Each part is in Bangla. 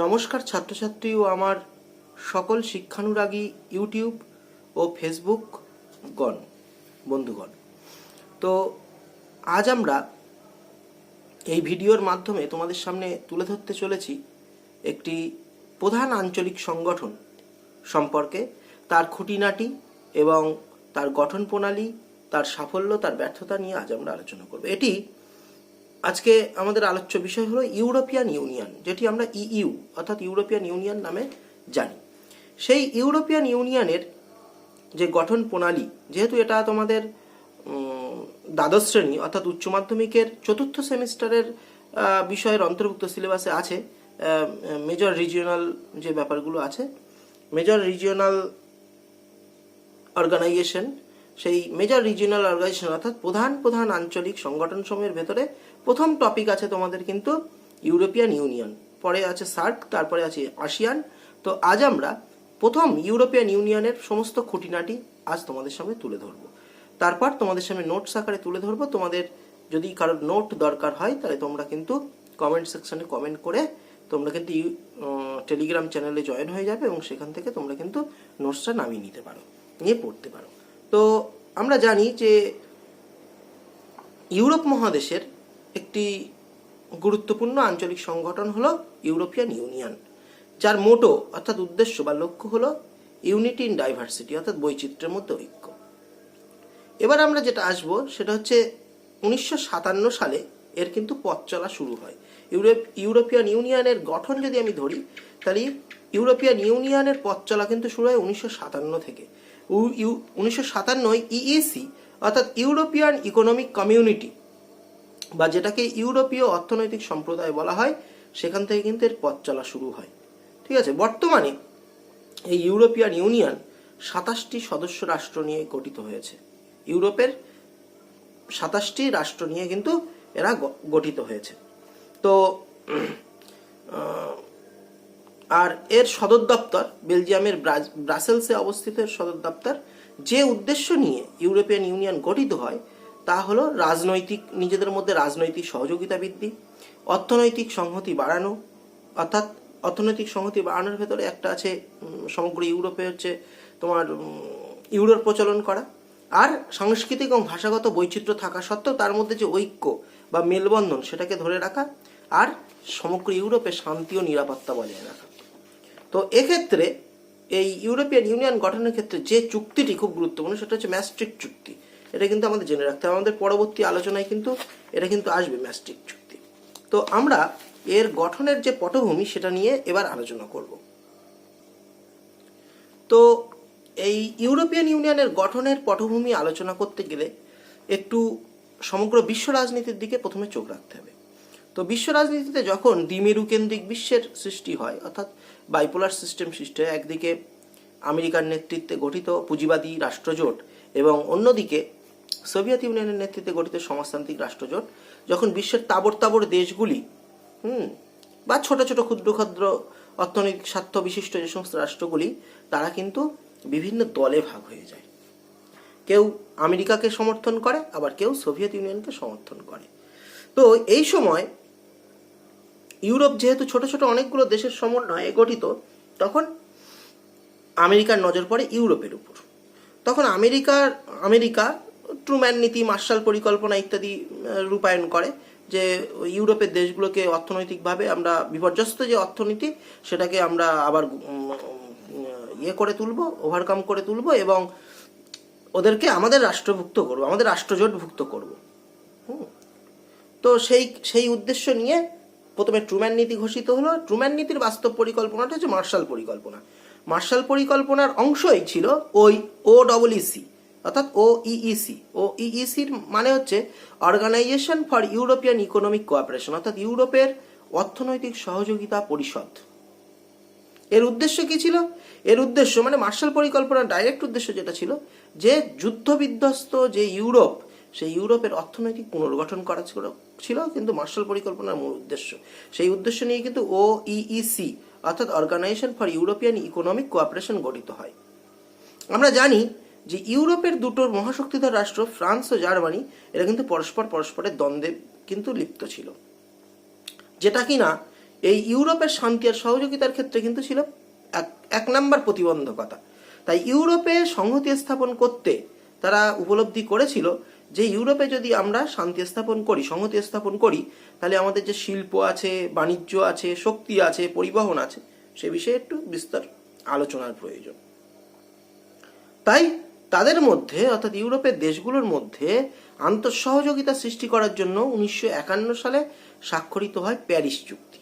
নমস্কার ছাত্রছাত্রী ও আমার সকল শিক্ষানুরাগী ইউটিউব ও ফেসবুক গণ, বন্ধুগণ। তো আজ আমরা এই ভিডিওর মাধ্যমে তোমাদের সামনে তুলে ধরতে চলেছি একটি প্রধান আঞ্চলিক সংগঠন সম্পর্কে, তার খুঁটিনাটি এবং তার গঠন প্রণালী, তার সাফল্য, তার ব্যর্থতা নিয়ে আজ আমরা আলোচনা করব। এটি আজকে আমাদের আলোচ্য বিষয় হলো ইউরোপিয়ান ইউনিয়ন, যেটি আমরা ইইউ, অর্থাৎ ইউরোপিয়ান ইউনিয়ন নামে জানি। সেই ইউরোপিয়ান ইউনিয়নের যে গঠন প্রণালী, যেহেতু এটা তোমাদের দ্বাদশ শ্রেণি, অর্থাৎ উচ্চ মাধ্যমিকের চতুর্থ সেমিস্টারের বিষয়ের অন্তর্ভুক্ত সিলেবাসে আছে মেজর রিজিওনাল যে ব্যাপারগুলো আছে, মেজর রিজিওনাল অর্গানাইজেশন সেই মেজর রিজিওনাল অর্গানাইজেশন অর্থাৎ প্রধান প্রধান আঞ্চলিক সংগঠন সমূহের ভেতরে প্রথম টপিক আছে তোমাদের কিন্তু ইউরোপিয়ান ইউনিয়ন পরে আছে সার্ক তারপরে আছে আসিয়ান তো আজ আমরা প্রথম ইউরোপিয়ান ইউনিয়নের সমস্ত খুঁটিনাটি আজ তোমাদের সামনে তুলে ধরবো। তারপর তোমাদের সামনে নোটস আকারে তুলে ধরবো। তোমাদের যদি কারোর নোট দরকার হয়, তাহলে তোমরা কিন্তু কমেন্ট সেকশনে কমেন্ট করে তোমরা কিন্তু টেলিগ্রাম চ্যানেলে জয়েন হয়ে যাবে এবং সেখান থেকে তোমরা কিন্তু নোটসটা নামিয়ে নিতে পারো, নিয়ে পড়তে পারো। তো আমরা জানি যে ইউরোপ মহাদেশের একটি গুরুত্বপূর্ণ আঞ্চলিক সংগঠন হলো ইউরোপিয়ান ইউনিয়ন, যার মোটো অর্থাৎ উদ্দেশ্য বা লক্ষ্য হলো ইউনিটি ইন ডাইভার্সিটি অর্থাৎ বৈচিত্র্যের মধ্যে ঐক্য। এবার আমরা যেটা আসব সেটা হচ্ছে উনিশশো সাতান্ন সালে এর কিন্তু পথ চলা শুরু হয়। ইউরোপ, ইউরোপিয়ান ইউনিয়নের গঠন যদি আমি ধরি, তাহলে ইউরোপিয়ান ইউনিয়নের পথ চলা কিন্তু শুরু হয় উনিশশো সাতান্ন থেকে। উনিশশো সাতান্নয় ইইসি অর্থাৎ ইউরোপিয়ান ইকোনমিক কমিউনিটি, বা যেটাকে ইউরোপীয় অর্থনৈতিক সম্প্রদায় বলা হয়, সেখান থেকে কিন্তু এর পথ চলা শুরু হয়। ঠিক আছে? বর্তমানে এই ইউরোপিয়ান ইউনিয়ন সাতাশটি সদস্য রাষ্ট্র নিয়ে গঠিত হয়েছে। ইউরোপের সাতাশটি রাষ্ট্র নিয়ে কিন্তু এরা গঠিত হয়েছে। তো আর এর সদর দপ্তর, বেলজিয়ামের ব্রাসেলসে অবস্থিত এর সদর দপ্তর, যে উদ্দেশ্য নিয়ে ইউরোপিয়ান ইউনিয়ন গঠিত হয়, তা হলো রাজনৈতিক, নিজেদের মধ্যে রাজনৈতিক সহযোগিতা বৃদ্ধি, অর্থনৈতিক সংহতি বাড়ানো, অর্থাৎ অর্থনৈতিক সংহতি বাড়ানোর ভেতরে একটা আছে সমগ্র ইউরোপে হচ্ছে তোমার ইউরোর প্রচলন করা, আর সাংস্কৃতিক এবং ভাষাগত বৈচিত্র্য থাকা সত্ত্বেও তার মধ্যে যে ঐক্য বা মেলবন্ধন সেটাকে ধরে রাখা, আর সমগ্র ইউরোপে শান্তি ও নিরাপত্তা বজায় রাখা। তো এক্ষেত্রে এই ইউরোপিয়ান ইউনিয়ন গঠনের ক্ষেত্রে যে চুক্তিটি খুব গুরুত্বপূর্ণ, সেটা হচ্ছে ম্যাস্ট্রিক চুক্তি। এটা কিন্তু আমাদের জেনে রাখতে হবে। আমাদের পরবর্তী আলোচনায় কিন্তু এটা কিন্তু আসবে, ম্যাস্ট্রিক চুক্তি। তো আমরা এর গঠনের যে পটভূমি, সেটা নিয়ে এবার আলোচনা করব। তো এই ইউরোপিয়ান ইউনিয়নের গঠনের পটভূমি আলোচনা করতে গেলে একটু সমগ্র বিশ্ব রাজনীতির দিকে প্রথমে চোখ রাখতে হবে। তো বিশ্ব রাজনীতিতে যখন দ্বিমেরুকেন্দ্রিক বিশ্বের সৃষ্টি হয়, অর্থাৎ বাইপোলার সিস্টেম সৃষ্টি হয়, একদিকে আমেরিকার নেতৃত্বে গঠিত পুঁজিবাদী রাষ্ট্রজোট এবং অন্যদিকে সোভিয়েত ইউনিয়নের নেতৃত্বে গঠিত সমাজতান্ত্রিক রাষ্ট্রজোট, যখন বিশ্বের তাবড় তাবড় দেশগুলি, হুম, বা ছোট ছোট ক্ষুদ্র ক্ষুদ্র অর্থনৈতিক স্বার্থ বিশিষ্ট যে সমস্ত রাষ্ট্রগুলি, তারা কিন্তু বিভিন্ন দলে ভাগ হয়ে যায়। কেউ আমেরিকাকে সমর্থন করে, আবার কেউ সোভিয়েত ইউনিয়নকে সমর্থন করে। তো এই সময় ইউরোপ যেহেতু ছোট ছোট অনেকগুলো দেশের সমন্বয়ে গঠিত, তখন আমেরিকার নজর পড়ে ইউরোপের উপর। তখন আমেরিকার, আমেরিকা ট্রুম্যান নীতি, মার্শাল পরিকল্পনা ইত্যাদি রূপায়ণ করে যে ইউরোপের দেশগুলোকে অর্থনৈতিকভাবে আমরা বিপর্যস্ত যে অর্থনীতি, সেটাকে আমরা আবার ইয়ে করে তুলব ওভারকাম করে তুলব এবং ওদেরকে আমাদের রাষ্ট্রভুক্ত করব, আমাদের রাষ্ট্রজোটভুক্ত করব। হুম। তো সেই সেই উদ্দেশ্য নিয়ে প্রথমে ট্রুম্যান নীতি ঘোষিত হলো। ট্রুম্যান নীতির বাস্তব পরিকল্পনাটা হচ্ছে মার্শাল পরিকল্পনা। মার্শাল পরিকল্পনার অংশই ছিল ওই ও ডবল ইসি অর্থাৎ ও ইইসি ও ইইসির মানে হচ্ছে organization for European economic cooperation অর্থাৎ ইউরোপের অর্থনৈতিক সহযোগিতা পরিষদ। এর উদ্দেশ্য কি ছিল? এর উদ্দেশ্য মানে মার্শাল পরিকল্পনার ডাইরেক্ট উদ্দেশ্য যেটা ছিল যে যুদ্ধ বিধ্বস্ত যে ইউরোপ সেই ইউরোপের অর্থনৈতিক পুনর্গঠন করা ছিল ছিল কিন্তু মার্শাল পরিকল্পনার মূল উদ্দেশ্য। সেই উদ্দেশ্য নিয়ে কিন্তু ও ইইসি অর্থাৎ organization for European economic cooperation গঠিত হয়। আমরা জানি যে ইউরোপের দুটোর মহাশক্তিধর রাষ্ট্র, ফ্রান্স ও জার্মানি, এরা কিন্তু পরস্পর পরস্পরের দ্বন্দ্বে কিন্তু লিপ্ত ছিল। যেটা কিনা এই ইউরোপের শান্তি আর সহযোগিতার ক্ষেত্রে কিন্তু ছিল এক এক নম্বর প্রতিবন্ধকতা। তাই ইউরোপে সংহতি স্থাপন করতে তারা উপলব্ধি করেছিল যে ইউরোপে যদি আমরা শান্তি স্থাপন করি, সংহতি স্থাপন করি, তাহলে আমাদের যে শিল্প আছে, বাণিজ্য আছে, শক্তি আছে, পরিবহন আছে, সে বিষয়ে একটু বিস্তার আলোচনার প্রয়োজন। তাই তাদের মধ্যে, অর্থাৎ ইউরোপের দেশগুলোর মধ্যে আন্তঃসহযোগিতা সৃষ্টি করার জন্য উনিশশো একান্ন সালে স্বাক্ষরিত হয় প্যারিস চুক্তি।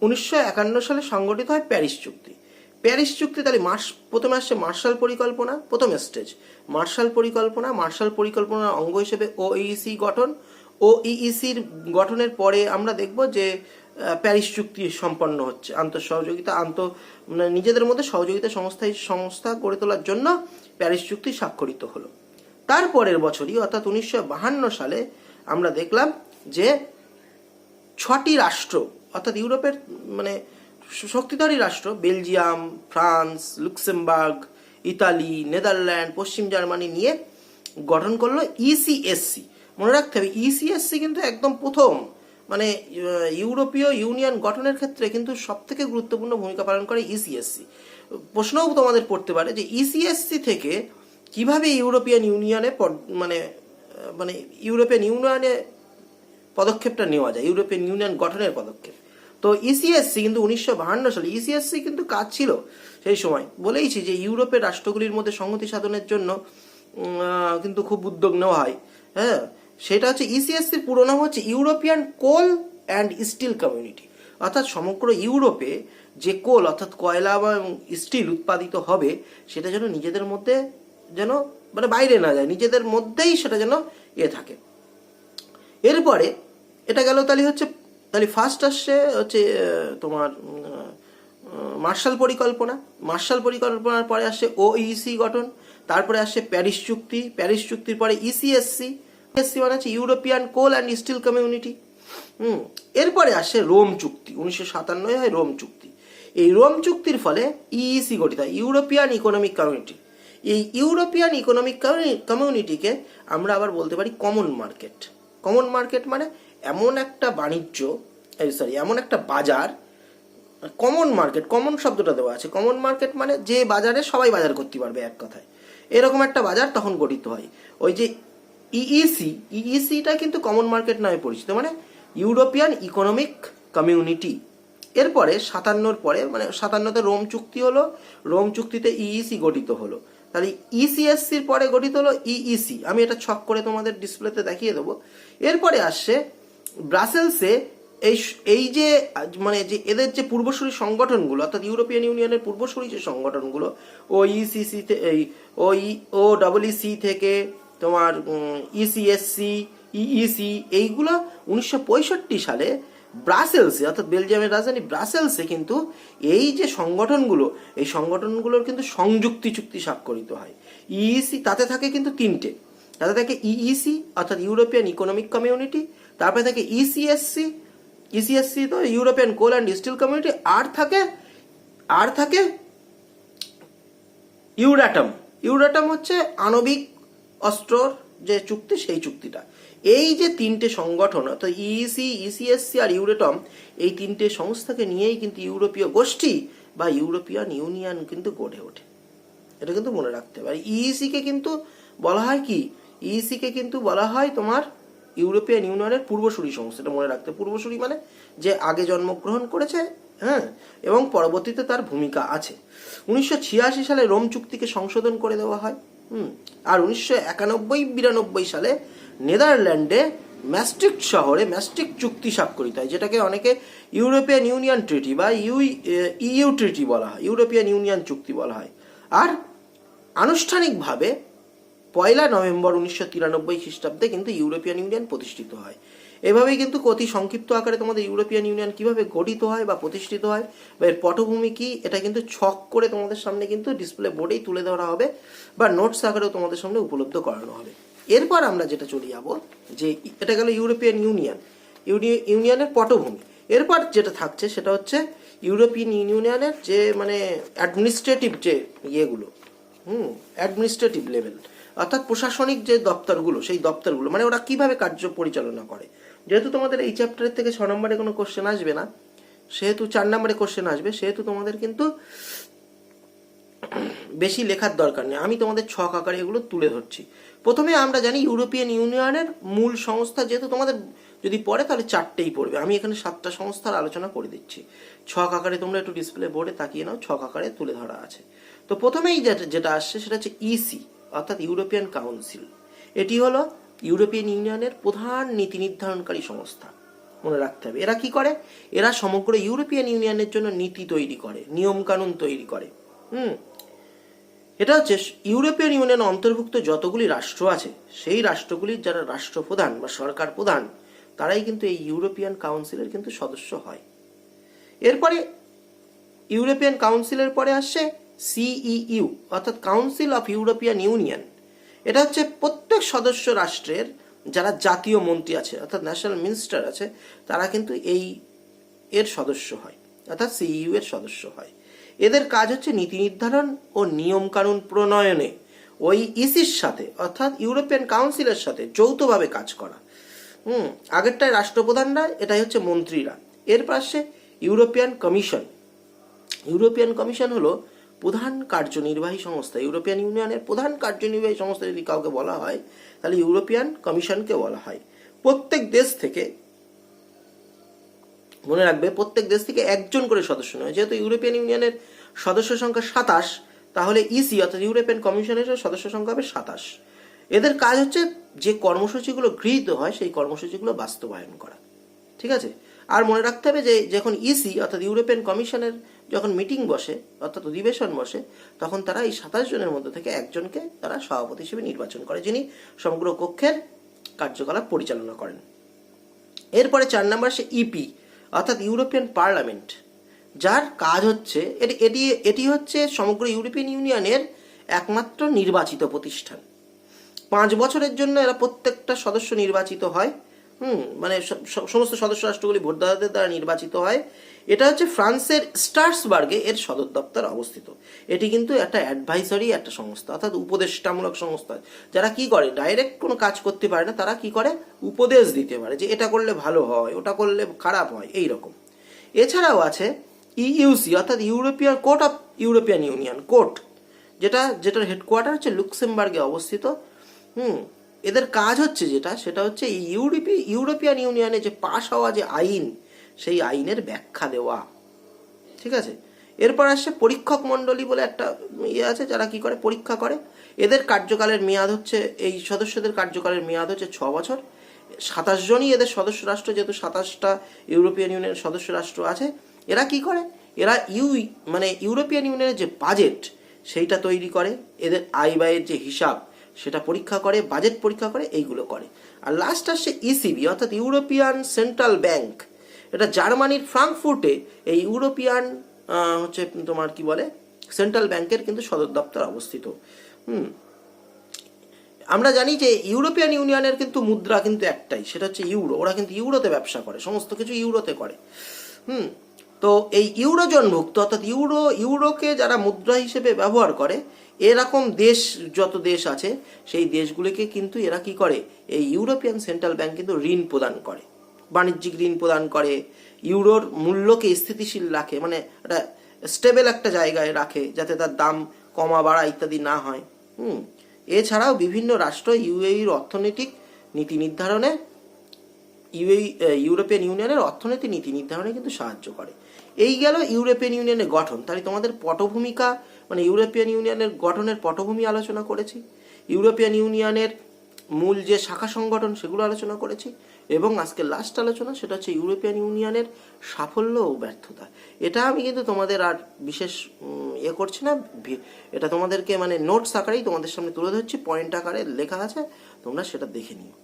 উনিশশো একান্ন সালে সংগঠিত হয় প্যারিস চুক্তি। প্যারিস চুক্তি তাহলে মার্শ, প্রথমে আসছে মার্শাল পরিকল্পনা, প্রথম স্টেজ। মার্শাল পরিকল্পনা, মার্শাল পরিকল্পনার অঙ্গ হিসেবে ওইসি গঠন। ওইসির গঠনের পরে আমরা দেখব যে প্যারিস চুক্তি সম্পন্ন হচ্ছে, আন্তঃসহযোগিতা, আন্ত মানে নিজেদের মধ্যে সহযোগিতা সংস্থা সংস্থা গড়ে তোলার জন্য প্যারিস চুক্তি স্বাক্ষরিত হলো। তারপরের বছরই, অর্থাৎ উনিশশো বাহান্ন সালে, আমরা দেখলাম যে ছটি রাষ্ট্র, অর্থাৎ ইউরোপের মানে শক্তিধরী রাষ্ট্র, Belgium, France, Luxembourg, Italy, Netherland, পশ্চিম জার্মানি নিয়ে গঠন করল ইসিএসসি মনে রাখতে হবে ইসিএসসি কিন্তু একদম প্রথম মানে ইউরোপীয় ইউনিয়ন গঠনের ক্ষেত্রে কিন্তু সব থেকে গুরুত্বপূর্ণ ভূমিকা পালন করে ইসিএসসি প্রশ্নও তোমাদের পড়তে পারে যে ইসিএসসি থেকে কীভাবে ইউরোপিয়ান ইউনিয়নে মানে মানে ইউরোপিয়ান ইউনিয়নে পদক্ষেপটা নেওয়া যায় ইউরোপিয়ান ইউনিয়ন গঠনের পদক্ষেপ। তো ইসিএসসি কিন্তু উনিশশো বাহান্ন সালে ইসিএসসি কিন্তু কাজ ছিল সেই সময়। বলেইছি যে ইউরোপের রাষ্ট্রগুলির মধ্যে সংহতি সাধনের জন্য কিন্তু খুব উদ্যোগ নেওয়া হয়। হ্যাঁ? সেটা হচ্ছে ইসিএসসির পুরো নাম হচ্ছে European coal and steel community অর্থাৎ সমগ্র ইউরোপে যে কোল, অর্থাৎ কয়লা বা স্টিল উৎপাদিত হবে, সেটা যেন নিজেদের মধ্যে যেন মানে বাইরে না যায়, নিজেদের মধ্যেই সেটা যেন এ থাকে। এরপরে এটা গেল তাহলে হচ্ছে তাহলে ফার্স্ট আসছে হচ্ছে তোমার মার্শাল পরিকল্পনা। মার্শাল পরিকল্পনার পরে আসছে ওইসি গঠন, তারপরে আসছে প্যারিস চুক্তি। প্যারিস চুক্তির পরে E ইসিএসসি এসসি মানে হচ্ছে European coal and steel community হুম, এরপরে আসে রোম চুক্তি, উনিশশো সাতান্নয় হয় রোম চুক্তি। এই রোম চুক্তির ফলে ইইসি গঠিত হয় ইউরোপিয়ান ইকোনমিক কমিউনিটি এই ইউরোপিয়ান ইকোনমিক কমিউনিটিকে আমরা আবার বলতে পারি কমন মার্কেট কমন মার্কেট মানে এমন একটা বাণিজ্য সরি এমন একটা বাজার কমন মার্কেট কমন শব্দটা দেওয়া আছে। কমন মার্কেট মানে যে বাজারে সবাই বাজার করতে পারবে এক কথায়। এরকম একটা বাজার তখন গঠিত হয়। ওই যে ইইসি ইইসিটা কিন্তু কমন মার্কেট নামে পরিচিত। মানে ইউরোপিয়ান ইকোনমিক কমিউনিটি এরপরে সাতান্নর পরে মানে সাতান্নতে রোম চুক্তি হলো, রোম চুক্তিতে ইইসি গঠিত হলো। তাহলে ইসিএসসির পরে গঠিত হলো ইইসি আমি এটা ছক করে তোমাদের ডিসপ্লেতে দেখিয়ে দেবো। এরপরে আসছে ব্রাসেলসে এই এই যে মানে যে এদের যে পূর্বসূরি সংগঠনগুলো, অর্থাৎ ইউরোপিয়ান ইউনিয়নের পূর্বসূরি যে সংগঠনগুলো ও ইসিসি এই ও ই ও ডবলইসি থেকে তোমার ইসিএসসি ইইসি এইগুলো উনিশশো পঁয়ষট্টি সালে ব্রাসেলসে, অর্থাৎ বেলজিয়ামের রাজধানী ব্রাসেলসে কিন্তু এই যে সংগঠনগুলো, এই সংগঠনগুলোর কিন্তু সংযুক্তি চুক্তি স্বাক্ষরিত হয়। ইইসি তাতে থাকে কিন্তু তিনটে। তাতে থাকে ইইসি অর্থাৎ ইউরোপিয়ান ইকোনমিক কমিউনিটি তারপরে থাকে E ইসিএসসি ইসিএসসি তো European coal and steel community আর থাকে আর থাকে ইউরাটম ইউরাটম হচ্ছে আণবিক অস্ত্রর যে চুক্তি, সেই চুক্তিটা। এই যে তিনটে সংগঠন, অর্থাৎ ইসি ইসিএসসি আর ইউরেটম এই তিনটে সংস্থাকে নিয়েই কিন্তু ইউরোপীয় গোষ্ঠী বা ইউরোপিয়ান ইউনিয়ন কিন্তু গড়ে ওঠে। এটা কিন্তু মনে রাখতে হবে। আর ইইসিকে কিন্তু বলা হয় কি? ইইসিকে কিন্তু বলা হয় তোমার ইউরোপিয়ান ইউনিয়নের পূর্বসূরি সংস্থা এটা মনে রাখতে। পূর্বসূরি মানে যে আগে জন্মগ্রহণ করেছে হ্যাঁ এবং পরবর্তীতে তার ভূমিকা আছে উনিশশো ছিয়াশি সালে রোম চুক্তিকে সংশোধন করে দেওয়া হয়, হুম, আর উনিশশো একানব্বই, বিরানব্বই সালে নেদারল্যান্ডে ম্যাস্ট্রিক্ট শহরে ম্যাস্ট্রিক্ট চুক্তি স্বাক্ষরিত হয় যেটাকে অনেকে ইউরোপিয়ান ইউনিয়ন ট্রিটি বা ইউ ইউ ট্রিটি বলা হয়, ইউরোপিয়ান ইউনিয়ন চুক্তি বলা হয় আর আনুষ্ঠানিকভাবে পয়লা নভেম্বর উনিশশো তিরানব্বই খ্রিস্টাব্দে কিন্তু ইউরোপিয়ান ইউনিয়ন প্রতিষ্ঠিত হয়। এভাবেই কিন্তু অতি সংক্ষিপ্ত আকারে তোমাদের ইউরোপিয়ান ইউনিয়ন কীভাবে গঠিত হয় বা প্রতিষ্ঠিত হয় বা এর পটভূমি কি, এটা কিন্তু ছক করে তোমাদের সামনে কিন্তু ডিসপ্লে বোর্ডেই তুলে ধরা হবে বা নোটস আকারেও তোমাদের সামনে উপলব্ধ করানো হবে। এরপর আমরা যেটা চলে যাব যে এটা গেল ইউরোপিয়ান ইউনিয়ন। ইউনি- ইউনিয়নের পটভূমি। এরপর যেটা থাকছে সেটা হচ্ছে ইউরোপিয়ান ইউনিয়নের যে মানে অ্যাডমিনিস্ট্রেটিভ যে ইয়েগুলো, হুম অ্যাডমিনিস্ট্রেটিভ লেভেল অর্থাৎ প্রশাসনিক যে দপ্তরগুলো, সেই দপ্তরগুলো মানে ওরা কীভাবে কার্য পরিচালনা করে? যেহেতু তোমাদের এই চ্যাপ্টারের থেকে ছ নম্বরে কোনো কোশ্চেন আসবে না, সেহেতু চার নম্বরে কোশ্চেন আসবে, সেহেতু তোমাদের কিন্তু বেশি লেখার দরকার নেই। আমি তোমাদের ছক আকারে এগুলো তুলে ধরছি। প্রথমে আমরা জানি ইউরোপিয়ান ইউনিয়নের মূল সংস্থা, যেহেতু তোমাদের যদি পড়ে তাহলে চারটেই পড়বে। আমি এখানে সাতটা সংস্থার আলোচনা করে দিচ্ছি। ছক আকারে তোমরা একটু ডিসপ্লে বোর্ডে তাকিয়ে নাও, ছক আকারে তুলে ধরা আছে। তো প্রথমেই যেটা আসছে সেটা হচ্ছে ইসি অর্থাৎ ইউরোপিয়ান কাউন্সিল। এটি হলো ইউরোপিয়ান ইউনিয়নের প্রধান নীতি নির্ধারণকারী সংস্থা। মনে রাখতে হবে, এরা কি করে? এরা সমগ্র ইউরোপিয়ান ইউনিয়নের জন্য নীতি তৈরি করে নিয়ম কানুন তৈরি করে। হুম? এটা হচ্ছে ইউরোপিয়ান ইউনিয়ন অন্তর্ভুক্ত যতগুলি রাষ্ট্র আছে, সেই রাষ্ট্রগুলির যারা রাষ্ট্রপ্রধান বা সরকার প্রধান, তারাই কিন্তু এই ইউরোপিয়ান কাউন্সিলের কিন্তু সদস্য হয়। এরপরে ইউরোপিয়ান কাউন্সিলের পরে আসছে সিইইউ অর্থাৎ কাউন্সিল অফ ইউরোপিয়ান ইউনিয়ন এটা হচ্ছে প্রত্যেক সদস্য রাষ্ট্রের যারা জাতীয় মন্ত্রী আছে, অর্থাৎ ন্যাশনাল মিনিস্টার আছে, তারা কিন্তু এই এর সদস্য হয়, অর্থাৎ সিইউ এর সদস্য হয়। এদের কাজ হচ্ছে নীতি নির্ধারণ ও নিয়মকানুন প্রণয়নে। ওই ইসির সাথে, অর্থাৎ ইউরোপিয়ান কাউন্সিলের সাথে যৌথভাবে কাজ করা। হুম, আগেরটায় রাষ্ট্রপ্রধানরা, এটাই হচ্ছে মন্ত্রীরা। এর পাশে ইউরোপিয়ান কমিশন ইউরোপিয়ান কমিশন হলো প্রধান কার্যনির্বাহী সংস্থা, ইউরোপিয়ান ইউনিয়নের প্রধান কার্যনির্বাহী সংস্থা যদি কাউকে বলা হয়, তাহলে ইউরোপিয়ান কমিশনকে বলা হয়। প্রত্যেক দেশ থেকে, মনে রাখবে, প্রত্যেক দেশ থেকে একজন করে সদস্য নয়। যেহেতু ইউরোপিয়ান ইউনিয়নের সদস্য সংখ্যা সাতাশ, তাহলে ইসি, অর্থাৎ ইউরোপিয়ান কমিশনের সদস্য সংখ্যা হবে সাতাশ। এদের কাজ হচ্ছে যে কর্মসূচিগুলো গৃহীত হয়, সেই কর্মসূচিগুলো বাস্তবায়ন করা। ঠিক আছে? আর মনে রাখতে হবে যে, যখন ইসি, অর্থাৎ ইউরোপিয়ান কমিশনের যখন মিটিং বসে, অর্থাৎ অধিবেশন বসে, তখন তারা এই সাতাশ জনের মধ্যে থেকে একজনকে তারা সভাপতি হিসেবে নির্বাচন করে, যিনি সমগ্র কক্ষের কার্যকলাপ পরিচালনা করেন। এরপরে চার নম্বর সে ইপি অর্থাৎ ইউরোপিয়ান পার্লামেন্ট যার কাজ হচ্ছে, এটি এটি এটি হচ্ছে সমগ্র ইউরোপিয়ান ইউনিয়নের একমাত্র নির্বাচিত প্রতিষ্ঠান। পাঁচ বছরের জন্য এরা প্রত্যেকটা সদস্য নির্বাচিত হয়। হুম মানে সমস্ত সদস্য রাষ্ট্রগুলি ভোটদাতাদের দ্বারা নির্বাচিত হয়। এটা হচ্ছে ফ্রান্সের স্টার্সবার্গে এর সদর দপ্তর অবস্থিত। এটি কিন্তু একটা অ্যাডভাইসারি একটা সংস্থা, অর্থাৎ উপদেষ্টামূলক সংস্থা। যারা কি করে, ডাইরেক্ট কোনো কাজ করতে পারে না, তারা কি করে? উপদেশ দিতে পারে যে এটা করলে ভালো হয়, ওটা করলে খারাপ হয়, এই রকম। এছাড়াও আছে ইউসি অর্থাৎ European court of European union, court, যেটা, যেটার হেডকোয়ার্টার হচ্ছে লুক্সেমবার্গে অবস্থিত। হুম এদের কাজ হচ্ছে যেটা, সেটা হচ্ছে ইউরোপি, ইউরোপিয়ান ইউনিয়নে যে পাশ হওয়া যে আইন, সেই আইনের ব্যাখ্যা দেওয়া। ঠিক আছে? এরপর আসছে পরীক্ষক মণ্ডলী বলে একটা ইয়ে আছে, যারা কি করে? পরীক্ষা করে। এদের কার্যকালের মেয়াদ হচ্ছে, এই সদস্যদের কার্যকালের মেয়াদ হচ্ছে ছ বছর। সাতাশ জনই এদের সদস্য রাষ্ট্র, যেহেতু সাতাশটা ইউরোপিয়ান ইউনিয়নের সদস্য রাষ্ট্র আছে। এরা কি করে? এরা ইউ মানে ইউরোপিয়ান ইউনিয়নের যে বাজেট, সেইটা তৈরি করে। এদের আয় ব্যয়ের যে হিসাব সেটা পরীক্ষা করে বাজেট পরীক্ষা করে, এইগুলো করে। আর লাস্ট আসছে ইসিবি অর্থাৎ ইউরোপিয়ান সেন্ট্রাল ব্যাংক এটা জার্মানির ফ্রাঙ্কফুর্টে এই ইউরোপিয়ান হচ্ছে তোমার কি বলে? সেন্ট্রাল ব্যাংকের কিন্তু সদর দপ্তর অবস্থিত। হুম। আমরা জানি যে ইউরোপিয়ান ইউনিয়নের কিন্তু মুদ্রা কিন্তু একটাই, সেটা হচ্ছে ইউরো। ওরা কিন্তু ইউরোতে ব্যবসা করে, সমস্ত কিছু ইউরোতে করে। হুম। তো এই ইউরোজনভুক্ত অর্থাৎ ইউরো, ইউরোকে যারা মুদ্রা হিসেবে ব্যবহার করে এরকম দেশ, যত দেশ আছে, সেই দেশগুলিকে কিন্তু এরা কি করে? এই ইউরোপিয়ান সেন্ট্রাল ব্যাংক কিন্তু ঋণ প্রদান করে। বাণিজ্যিক ঋণ প্রদান করে। ইউরোর মূল্যকে স্থিতিশীল রাখে মানে একটা স্টেবল একটা জায়গায় রাখে, যাতে তার দাম কমা, বাড়া ইত্যাদি না হয়। হুম। এছাড়াও বিভিন্ন রাষ্ট্র, ইউএইর অর্থনৈতিক নীতি নির্ধারণে, ইউএই ইউরোপিয়ান ইউনিয়নের অর্থনীতি নীতি নির্ধারণে কিন্তু সাহায্য করে। এই গেল ইউরোপিয়ান ইউনিয়নের গঠন। তাহলে তোমাদের পটভূমিকা মানে ইউরোপিয়ান ইউনিয়নের গঠনের পটভূমি আলোচনা করেছি, ইউরোপিয়ান ইউনিয়নের মূল যে শাখা সংগঠন সেগুলো আলোচনা করেছি, এবং আজকে লাস্ট আলোচনা সেটা হচ্ছে ইউরোপিয়ান ইউনিয়নের সাফল্য ও ব্যর্থতা। এটা আমি কিন্তু তোমাদের আর বিশেষ ইয়ে করছি না এটা তোমাদেরকে মানে নোটস আকারেই তোমাদের সামনে তুলে ধরছি পয়েন্ট আকারে লেখা আছে, তোমরা সেটা দেখে নিও।